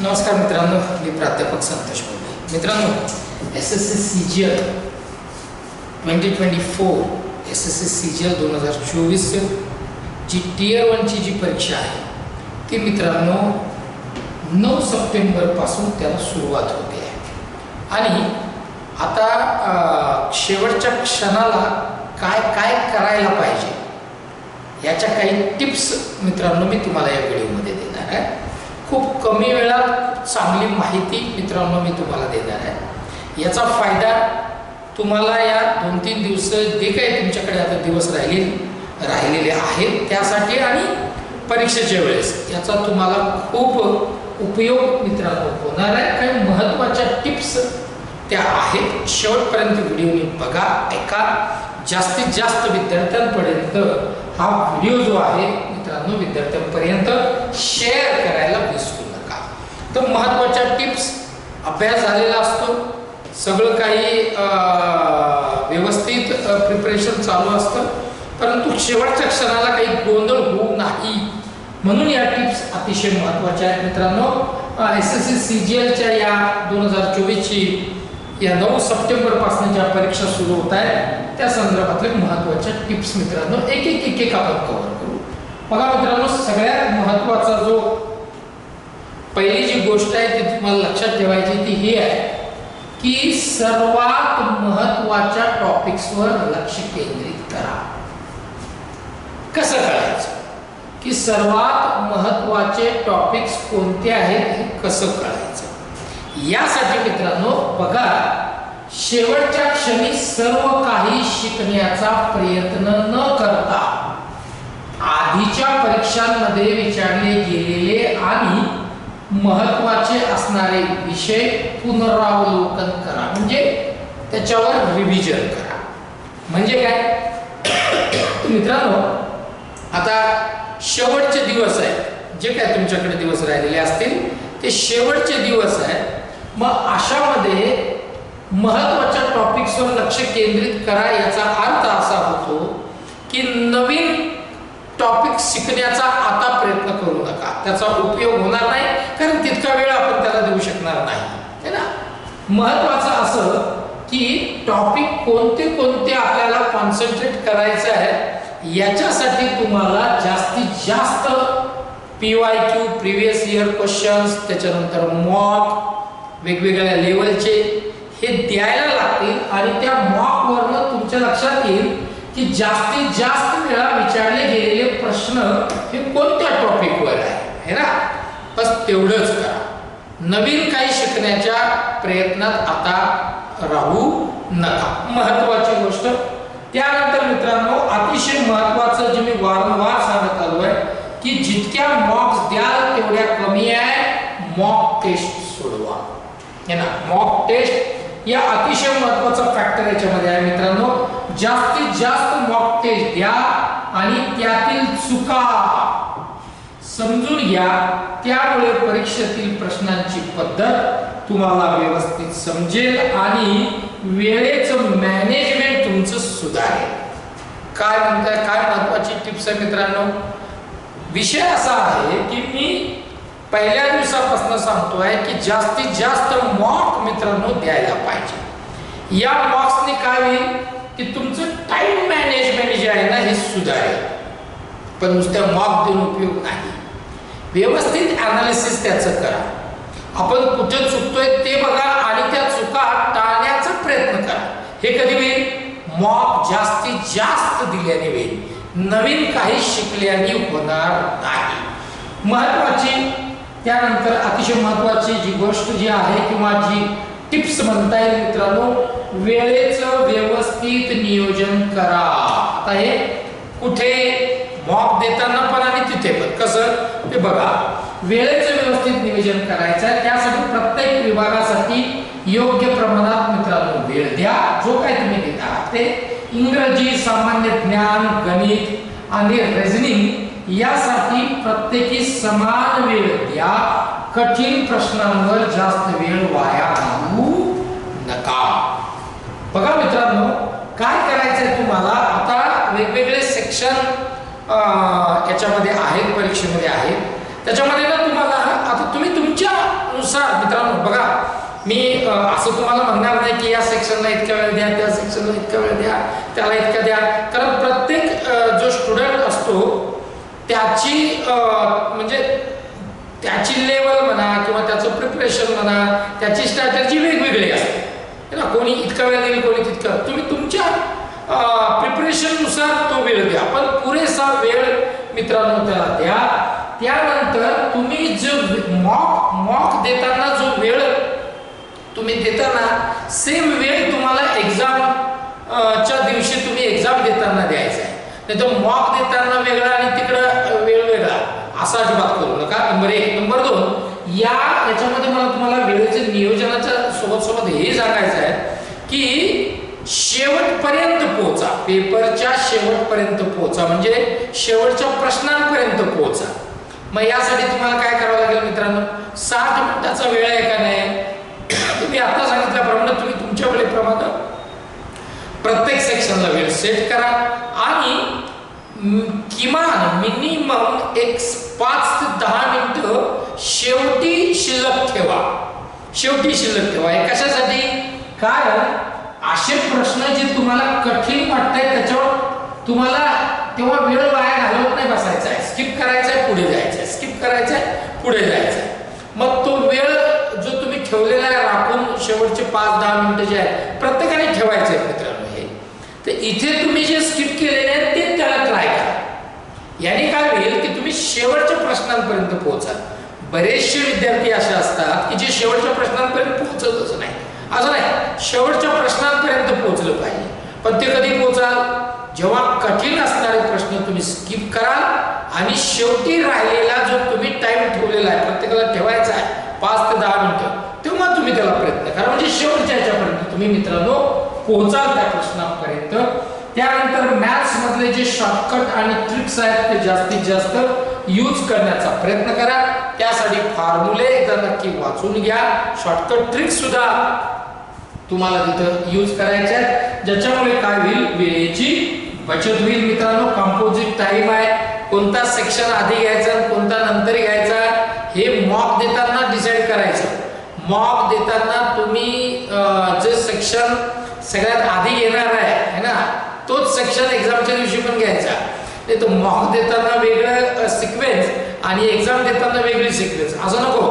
नमस्कार मित्रांनो मी प्राध्यापक संतोष बोलले मित्रांनो S S C C G L twenty twenty four S S C C G L दोन हजार चोवीस जी टीयर वनची जी परीक्षा आहे ती मित्रांनो नऊ सप्टेंबरपासून त्याला सुरुवात होते. आहे आणि आता शेवटच्या क्षणाला काय काय करायला पाहिजे याच्या काही टिप्स मित्रांनो मी तुम्हाला या व्हिडिओमध्ये देणार आहे. खूप कमी वेळात चांगली माहिती मित्रांनो मी तुम्हाला देणार आहे. याचा फायदा तुम्हाला या दोन तीन दिवस जे काही तुमच्याकडे आता दिवस राहिले राहिलेले आहेत त्यासाठी आणि परीक्षेच्या वेळेस. याचा तुम्हाला खूप उपयोग मित्रांनो होणार आहे. काही महत्त्वाच्या टिप्स त्या आहेत. शेवटपर्यंत व्हिडिओ बघा. ऐका जास्तीत जास्त विद्यार्थ्यांपर्यंत हा व्हिडिओ जो आहे मित्रांनो विद्यार्थ्यांपर्यंत शेअर करायला तर महत्त्वाच्या टिप्स अभ्यास झालेला असतो. सगळं काही व्यवस्थित प्रिपरेशन चालू असतं. परंतु शेवटच्या क्षणाला काही गोंधळ होऊ नाही. म्हणून या टिप्स अतिशय महत्त्वाच्या आहेत मित्रांनो. S S C C G एलच्या या दोन हजार चोवीसची या नऊ सप्टेंबरपासून ज्या परीक्षा सुरू होत आहेत त्या संदर्भातले महत्त्वाच्या टिप्स मित्रांनो. एक एक एक एक आपण कव्हर करू. बघा मित्रांनो सगळ्यात महत्त्वाचा जो पहिली जी गोष्ट आहे ती तुम्हाला लक्षात ठेवायची ती ही आहे की सर्वात महत्त्वाच्या टॉपिक्सवर लक्ष केंद्रित करा. कसं कळायचं की सर्वात महत्त्वाचे टॉपिक्स कोणते आहेत हे कसं कळायचं यासाठी मित्रांनो बघा शेवटच्या क्षणी सर्व काही शिकण्याचा प्रयत्न न करता आधीच्या परीक्षांमध्ये विचारले गेलेले आणि महत्त्वाचे असणारे विषय पुनरावलोकन करा. म्हणजे त्याच्यावर रिव्हिजन करा. म्हणजे काय? मित्रांनो आता शेवटचे दिवस आहेत. जे काय तुमच्याकडे दिवस राहिलेले असतील ते शेवटचे दिवस आहेत. मग अशामध्ये महत्त्वाच्या टॉपिक्सवर लक्ष केंद्रित करा याचा अर्थ असा होतो की नवीन टॉपिक शिकण्याचा आता प्रयत्न करू नका. त्याचा उपयोग होणार नाही कारण तितका वेळ आपण त्याला देऊ शकणार नाही. है ना? महत्वाचं असं की टॉपिक कोणते कोणते आपल्याला कॉन्सन्ट्रेट करायचं आहे याच्यासाठी तुम्हाला जास्तीत जास्त P Y Q previous year questions त्याच्यानंतर मॉक वेगवेगळ्या लेवलचे हे द्यायला लागतील आणि त्या मॉकवरनं तुमच्या लक्षात येईल की जास्तीत जास्त वेळा विचारले गेलेले प्रश्न हे कोणत्या टॉपिकवर आहे? है ना? बस तेवढंच करा. नवीन काही शिकण्याच्या प्रयत्नात आता राहू नका. महत्वाची गोष्ट. त्यानंतर मित्रांनो अतिशय महत्वाचं जे मी वारंवार सांगत आलो आहे की जितक्या मॉक्स द्याल तेवढ्या कमी आहे. मॉक टेस्ट सोडवा. हे ना? मॉक टेस्ट या अतिशय महत्त्वाचा फॅक्टर याच्यामध्ये आहे मित्रांनो. जास्तीत जास्त मॉक टेस्ट द्या आणि त्यातील चुका समजून घ्या. त्यामुळे परीक्षेतील प्रश्नांची पद्धत तुम्हाला व्यवस्थित समजेल आणि वेळेचं मॅनेजमेंट तुमचं सुधारेल. काय म्हणताय? काय महत्वाची टिप्स आहे मित्रांनो? विषय असा आहे की मी पहिल्या दिवसापासून सांगतोय की जास्तीत जास्त मॉक मित्रांनो द्यायला पाहिजे. या मॉक्सने काय होईल? की तुमचं टाइम मॅनेजमेंट जे आहे ना हे सुधारेल. पण नुसत्या मॉक देऊन उपयोग नाही. व्यवस्थित ॲनालिसिस त्याचं करा. आपण कुठे चुकतोय ते बघा आणि त्या चुका टाळण्याचा प्रयत्न करा. हे कधी होईल? मॉक जास्तीत जास्त दिल्याने होईल. नवीन काही शिकल्याने होणार नाही. महत्वाची त्यानंतर अतिशय महत्वाची जी गोष्ट जी आहे किंवा जी टिप्स म्हणता येईल मित्रांनो. वेळेचं व्यवस्थित नियोजन करा. आता हे कुठे मॉक देताना पण आणि तिथे पण. कसं? ते बघा. वेळेचं व्यवस्थित नियोजन करायचं त्यासाठी प्रत्येक विभागासाठी योग्य प्रमाणात मित्रांनो वेळ द्या. जो काय तुम्ही देत आहात ते इंग्रजी सामान्य ज्ञान गणित आणि रेझनिंग यासाठी प्रत्येकी समान वेळ द्या. कठीण प्रश्नांवर जास्त वेळ वाया घालू बघा मित्रांनो काय करायचं आहे तुम्हाला? आता वेगवेगळे सेक्शन याच्यामध्ये आहेत परीक्षेमध्ये आहेत. त्याच्यामध्ये ना तुम्हाला आता तुम्ही तुमच्यानुसार मित्रांनो बघा. मी असं तुम्हाला म्हणणार नाही की या सेक्शनला इतका वेळ द्या त्या सेक्शनला इतका वेळ द्या त्याला इतका द्या. कारण प्रत्येक जो स्टुडंट असतो त्याची म्हणजे त्याची लेवल म्हणा किंवा त्याचं प्रिपरेशन म्हणा त्याची स्ट्रॅटर्जी वेगवेगळी असते. ना कोणी इतका वेळ देईल कोणी तितका. तुम्ही तुमच्या प्रिपरेशननुसार तो वेळ द्या. पण पुरेसा वेळ मित्रांनो त्याला द्या. त्यानंतर तुम्ही जो मॉक मॉक देताना जो वेळ तुम्ही देताना सेम वेळ तुम्हाला एक्झाम च्या दिवशी तुम्ही एक्झाम देताना द्यायचा आहे. नाही तो मॉक देताना वेगळा आणि तिकडं वेळ वेगळा. असा अजिबात करू नका. नंबर एक. नंबर दोन या याच्यामध्ये मला तुम्हाला वेळेचे नियोजनाच्या सोबत हे सांगायचं आहे की शेवटपर्यंत पोहोचा पेपरच्या शेवटपर्यंत पोहोचा म्हणजे शेवटच्या प्रश्नांपर्यंत पोहोचा मग यासाठी तुम्हाला काय करावं लागेल मित्रांनो? साठ मिनिटाचा वेळ आहे का नाही? तुम्ही आता सांगितल्याप्रमाणे तुम्ही तुमच्या वेळेप्रमाणे प्रत्येक सेक्शनला वेळ सेट करा. आणि किमान मिनिमम एक पाच ते दहा मिनिटं शेवटी शिल्लक ठेवा. शेवटी शिल्लक ठेवा. हे कशासाठी? कारण असे प्रश्न जे तुम्हाला कठीण वाटतंय त्याच्यावर तुम्हाला तेव्हा वेळ वाया घालवत नाही बसायचा. आहे स्किप करायचा आहे पुढे जायचं आहे स्किप करायचं आहे पुढे जायचं आहे मग तो वेळ जो तुम्ही ठेवलेला आहे राखून शेवटचे पाच दहा मिनिटं जे आहेत प्रत्येकाने ठेवायचे आहेत मित्रांनो हे. तर इथे तुम्ही जे स्किप केलेले आहेत ते त्याला ट्राय करा. याने काय होईल की तुम्ही शेवटच्या प्रश्नांपर्यंत पोहोचाल. बरेचसे विद्यार्थी असे असतात की जे शेवटच्या प्रश्नांपर्यंत पोहोचतच नाही. असं नाही शेवटच्या प्रश्नांपर्यंत पोहोचलं पाहिजे. पण ते कधी पोहोचाल? जेव्हा कठीण असणारे प्रश्न तुम्ही स्किप कराल आणि शेवटी राहिलेला जो तुम्ही टाइम ठेवलेला आहे प्रत्येकाला ठेवायचा आहे पाच ते दहा मिनिटं तेव्हा तुम्ही त्याला प्रयत्न करा. म्हणजे शेवटच्या ह्याच्यापर्यंत तुम्ही मित्रांनो पोहोचाल त्या प्रश्नापर्यंत. त्यानंतर मॅथ्स मधले जे शॉर्टकट आणि ट्रिक्स आहेत ते जास्तीत जास्त यूज करण्याचा प्रयत्न करा. त्यासाठी फॉर्म्युले एकदा नक्की वाचून घ्या. शॉर्टकट ट्रिक्स सुद्धा तुम्हाला तिथं यूज करायचे आहेत. ज्याच्यामुळे काय होईल? वेळेची बचत होईल मित्रांनो. कंपोजिट टाइम आहे. कोणता सेक्शन आधी घ्यायचा कोणता नंतर घ्यायचा? हे मॉक देताना डिसाईड करायचं. मॉक देताना तुम्ही जे सेक्शन सगळ्यात आधी येणार आहे है ना? तोच सेक्शन एक्झामच्या दिवशी पण घ्यायचा. नाही तर मॉक देताना वेगळं सिक्वेन्स आणि एक्झाम देताना वेगळी सिक्वेन्स असं नको.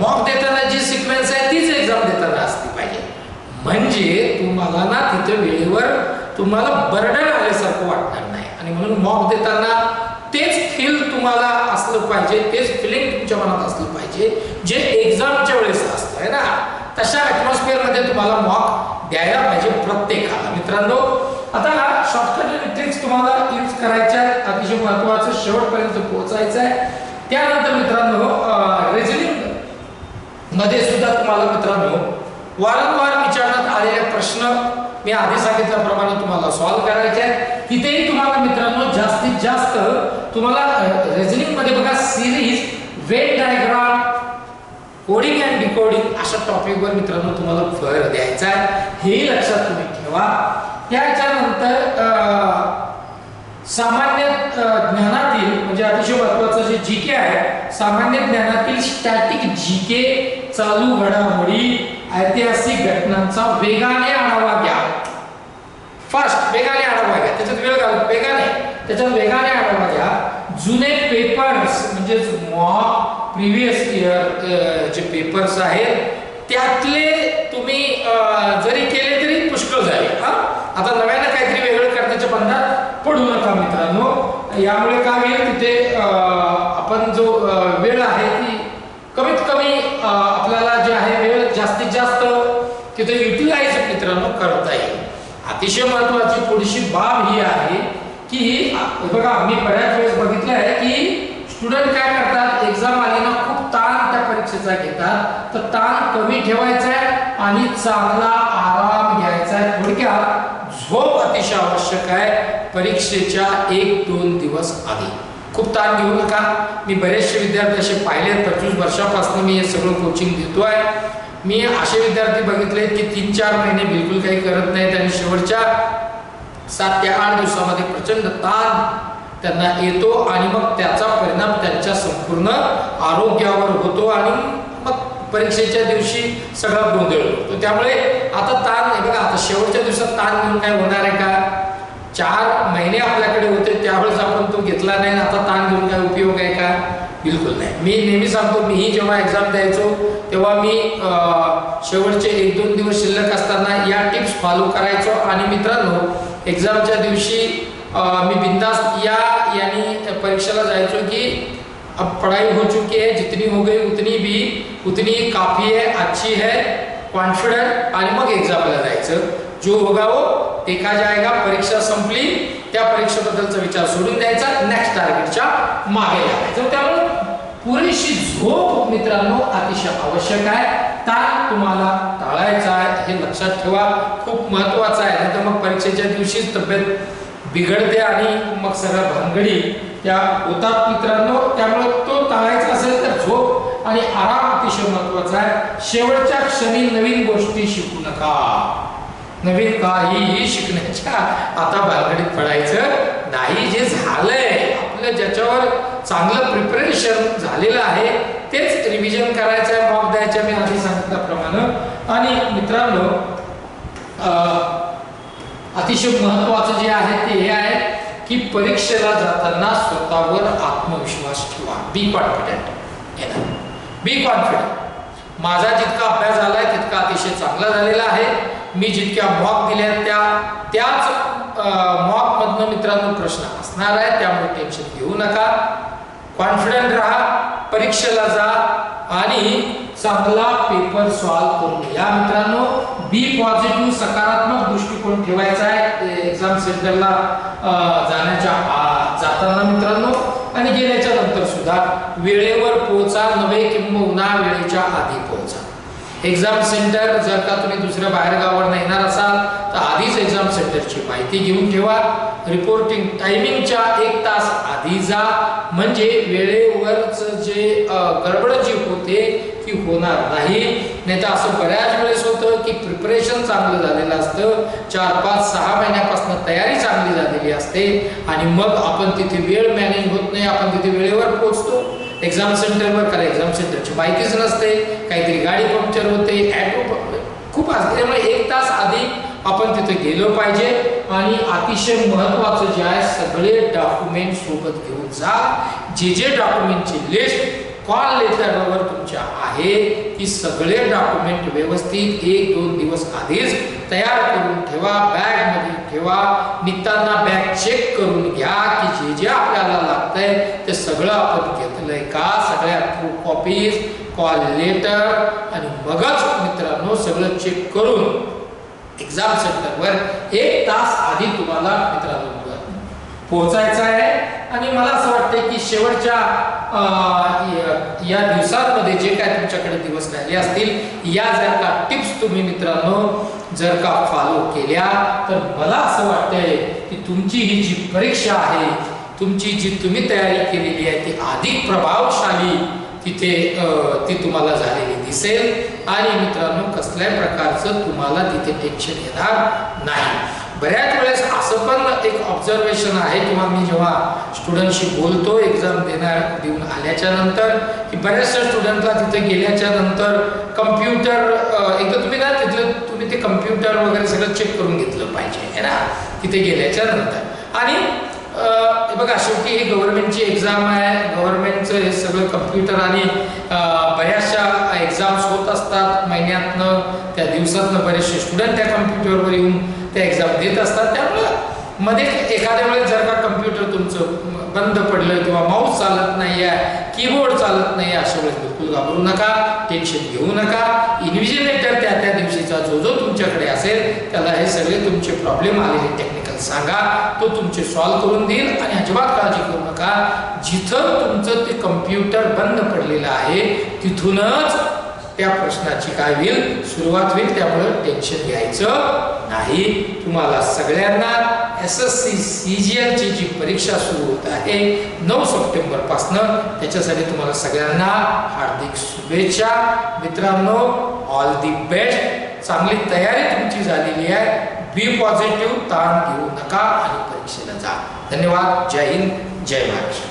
मॉक देताना जी सिक्वेन्स आहे तीच एक्झाम देताना असली पाहिजे. म्हणजे तुम्हाला ना तिथे वेळेवर तुम्हाला बर्डन आल्यासारखं वाटणार नाही. आणि म्हणून मॉक देताना तेच फील तुम्हाला असलं पाहिजे तेच फिलिंग तुमच्या मनात असलं पाहिजे जे एक्झामच्या वेळेस असतं आहे ना? तशा ॲटमॉस्फिअरमध्ये तुम्हाला मॉक द्यायला पाहिजे प्रत्येकाला. मित्रांनो आता शॉर्टकट ट्रिक्स तुम्हाला यूज करायच्या आहेत. अतिशय महत्वाचं शेवटपर्यंत पोहोचायचं आहे त्यानंतर मित्रांनो रिझनिंगमध्ये सुद्धा तुम्हाला मित्रांनो वारंवार विचारण्यात आलेले प्रश्न मी आधी सांगितल्याप्रमाणे तुम्हाला सॉल्व्ह करायचे आहेत. तिथेही तुम्हाला मित्रांनो जास्तीत जास्त तुम्हाला रेझनिंगमध्ये बघा series weight diagram coding and decoding अशा टॉपिकवर मित्रांनो तुम्हाला भर द्यायचा आहे. हेही लक्षात तुम्ही ठेवा. त्याच्यानंतर अं, सामान्य ज्ञानातील म्हणजे अतिशय महत्वाचं जे जी के आहे सामान्य ज्ञानातील स्टॅटिक जी के चालू घडामोडी ऐतिहासिक घटनांचा वेगाने आढावा घ्या. फास्ट वेगाने आढावा घ्या. त्याच्यात वेळ घालून वेगाने. त्याच्यात वेगाने आढावा घ्या. जुने पेपर्स म्हणजे मॉक प्रिव्हियस इयर जे पेपर्स आहेत त्यातले तुम्ही अ, जरी केले तरी पुष्कळ झाले हा आता नव्यानं काहीतरी वेगळं करण्याच्या बंधात पडू नका मित्रांनो. यामुळे काय होईल तिथे आपण जो वेळ आहे ती कमीत कमी आपल्याला जे आहे वेळ जास्तीत जास्त तिथे युटिलाइज मित्रांनो करता येईल. अतिशय महत्वाची थोडीशी बाब ही आहे की बघा मी बऱ्याच वेळेस बघितलं आहे की स्टुडंट काय करतात? एक्झाम आली ना खूप ताण त्या परीक्षेचा घेतात. तर ताण कमी ठेवायचा आहे आणि चांगला आराम घ्यायचा आहे. थोडक्यात झोप अतिशय आवश्यक आहे. परीक्षेच्या एक दोन दिवस आधी. खूप ताण घेऊ नका. मी बरेचसे विद्यार्थी असे पाहिले पंचवीस वर्षापासून मी हे सगळं कोचिंग देतोय. मी असे विद्यार्थी बघितले की तीन चार महिने बिलकुल काही करत नाहीत आणि शेवटच्या सात ते आठ दिवसामध्ये प्रचंड ताण त्यांना येतो आणि मग त्याचा परिणाम त्यांच्या संपूर्ण आरोग्यावर होतो आणि परीक्षेच्या दिवशी सगळा गोंधळ. होतो त्यामुळे आता ताण नाही बघा आता शेवटच्या दिवसात ताण घेऊन काय होणार आहे का? चार महिने आपल्याकडे होते त्यावेळेस आपण तो घेतला नाही आता ताण घेऊन काय उपयोग आहे का? बिलकुल नाही. मी नेहमी सांगतो मीही जेव्हा एक्झाम द्यायचो तेव्हा मी शेवटचे एक दोन दिवस शिल्लक असताना या टिप्स फॉलो करायचो. आणि मित्रांनो एक्झामच्या दिवशी मी बिंदास या यानी परीक्षेला जायचो की अब पढ़ाई हो चुकी है जितनी हो गई उतनी भी उतनी काफ़ी है अच्छी है। कॉन्फिडंट आणि मग एक्झामला जायचं. जो होगा वो देखा जाएगा परीक्षा संपली त्या परीक्षेबद्दलचा विचार सोडून द्यायचा नेक्स्ट टार्गेटच्या मागे लागायचं. त्यामुळे पुरेशी झोप मित्रांनो अतिशय आवश्यक आहे. ताण तुम्हाला टाळायचा आहे हे लक्षात ठेवा. खूप महत्वाचं आहे. नाही तर मग परीक्षेच्या दिवशीच तब्येत बिघडते आणि मग सगळं भानगडी त्या होतात मित्रांनो त्यामुळे तो टाळायचा असेल तर झोप आणि आराम अतिशय महत्त्वाचा आहे. शेवटच्या क्षणी नवीन गोष्टी शिकू नका. नवीन काहीही शिकण्याच्या आता बालगडीत पडायचं नाही. जे झालंय आपलं ज्याच्यावर चांगलं प्रिपरेशन झालेलं आहे तेच रिव्हिजन करायचं आहे मॉक द्यायचं मी आधी सांगितल्याप्रमाणे. आणि मित्रांनो अं, अतिशय महत्वाचं जे आहे ते हे आहे की परीक्षेला जाताना स्वतःवर आत्मविश्वास ठेवा. बी कॉन्फिडेंट बी कॉन्फिडेंट माझा जितका अभ्यास झालाय तितका अतिशय चांगला झालेला आहे. मी जितक्या मॉक दिल्या त्या त्याच मॉक मधनं मित्रांनो प्रश्न असणार आहे त्यामुळे टेन्शन घेऊ नका. कॉन्फिडंट राहा. परीक्षेला जा. आणि चांगला पेपर सॉल्व करून या मित्रांनो बी पॉझिटिव्ह सकारात्मक दृष्टिकोन ठेवायचा आहे. एक्झाम सेंटरला जाण्याच्या जाताना मित्रांनो. आणि गेल्याच्यानंतर सुद्धा वेळेवर पोहोचा नव्हे किंबहुना वेळेच्या आधी एक्झाम सेंटर जर का तुम्ही दुसऱ्या बाहेर गावावर येणार असाल तर आधीच एक्झाम सेंटरची माहिती घेऊन ठेवा. रिपोर्टिंग टायमिंगच्या एक तास आधी जा. म्हणजे वेळेवरच जे गडबड जी होते ती होणार नाही. नाही तर असं बऱ्याच वेळेस होतं की प्रिपरेशन चांगलं झालेलं असतं. चार पाच सहा महिन्यापासून तयारी चांगली झालेली असते. आणि मग आपण तिथे वेळ मॅनेज होत नाही. आपण तिथे वेळेवर पोहोचतो. एक्झाम सेंटरवर काल एक्झाम सेंटरची माहितीच नसते काहीतरी गाडी पंक्चर होते ॲटो खूप असते. त्यामुळे एक तास आधी आपण तिथे गेलो पाहिजे आणि अतिशय महत्त्वाचं जे आहे सगळे डॉक्युमेंट सोबत घेऊन जा. जे जे डॉक्युमेंटची लिस्ट कॉल लेटरवर तुमच्या आहे ती सगळे डॉक्युमेंट व्यवस्थित एक दोन दिवस आधीच तयार करून ठेवा बॅगमध्ये ठेवा. निघताना बॅग चेक करून घ्या की जे जे आपल्याला लागतंय ते सगळं आपण घेतलंय का? सगळ्या प्रूफ कॉपीज कॉल लेटर आणि मगच मित्रांनो सगळं चेक करून एक्झाम सेंटरवर एक तास आधी तुम्हाला मित्रांनो पोहोचायचं आहे. आणि मला असं वाटतं की शेवटच्या या- दिवसांमध्ये जे काय तुमच्याकडे दिवस राहिले असतील या जर का टिप्स तुम्ही मित्रांनो जर का फॉलो केल्या तर मला असं वाटतंय की तुमची ही जी परीक्षा आहे तुमची जी तुम्ही तयारी केलेली आहे ती अधिक प्रभावशाली तिथे ती तुम्हाला झालेली दिसेल. आणि मित्रांनो कसल्याही प्रकारचं तुम्हाला तिथे टेन्शन येणार नाही. बऱ्याच वेळेस असं पण एक ऑब्झर्वेशन आहे किंवा मी जेव्हा स्टुडंटशी बोलतो एक्झाम देणार देऊन आल्याच्यानंतर की बऱ्याचशा स्टुडंटला तिथे गेल्याच्यानंतर कम्प्युटर एकदा तुम्ही ना तिथलं तुम्ही ते कम्प्युटर वगैरे सगळं चेक करून घेतलं पाहिजे आहे ना? तिथे गेल्याच्यानंतर. आणि बघा शेवटी ही गव्हर्नमेंटची एक्झाम आहे गव्हर्नमेंटचं हे सगळं कम्प्युटर आणि बऱ्याचशा एक्झाम्स होत असतात महिन्यातनं त्या दिवसातनं बरेचसे स्टुडंट त्या कम्प्युटरवर येऊन त्या एक्झाम देत असतात. त्यामुळं मध्ये एखाद्या वेळेस जर का कम्प्युटर तुमचं बंद पडलं किंवा माऊस चालत नाही आहे कीबोर्ड चालत नाही आहे अशा वेळेस बिलकुल घाबरू नका टेन्शन घेऊ नका. इन्व्हिजिलेटर त्या त्या दिवशीचा जो जो तुमच्याकडे असेल त्याला हे सगळे तुमचे प्रॉब्लेम आलेले टेक्निकल सांगा. तो तुमचे सॉल्व्ह करून देईल आणि अजिबात काळजी करू नका. जिथं तुमचं ते कम्प्युटर बंद पडलेलं आहे तिथूनच त्या प्रश्नाची काय होईल? सुरुवात होईल. त्यामुळे टेन्शन घ्यायचं नाही. तुम्हाला सगळ्यांना S S C C G एलची जी परीक्षा सुरू होत आहे नऊ सप्टेंबरपासनं त्याच्यासाठी तुम्हाला सगळ्यांना हार्दिक शुभेच्छा. मित्रांनो ऑल दी बेस्ट चांगली तयारी तुमची झालेली आहे. बी पॉझिटिव्ह ताण घेऊ नका आणि परीक्षेला जा. धन्यवाद. जय हिंद. जय महाराष्ट्र.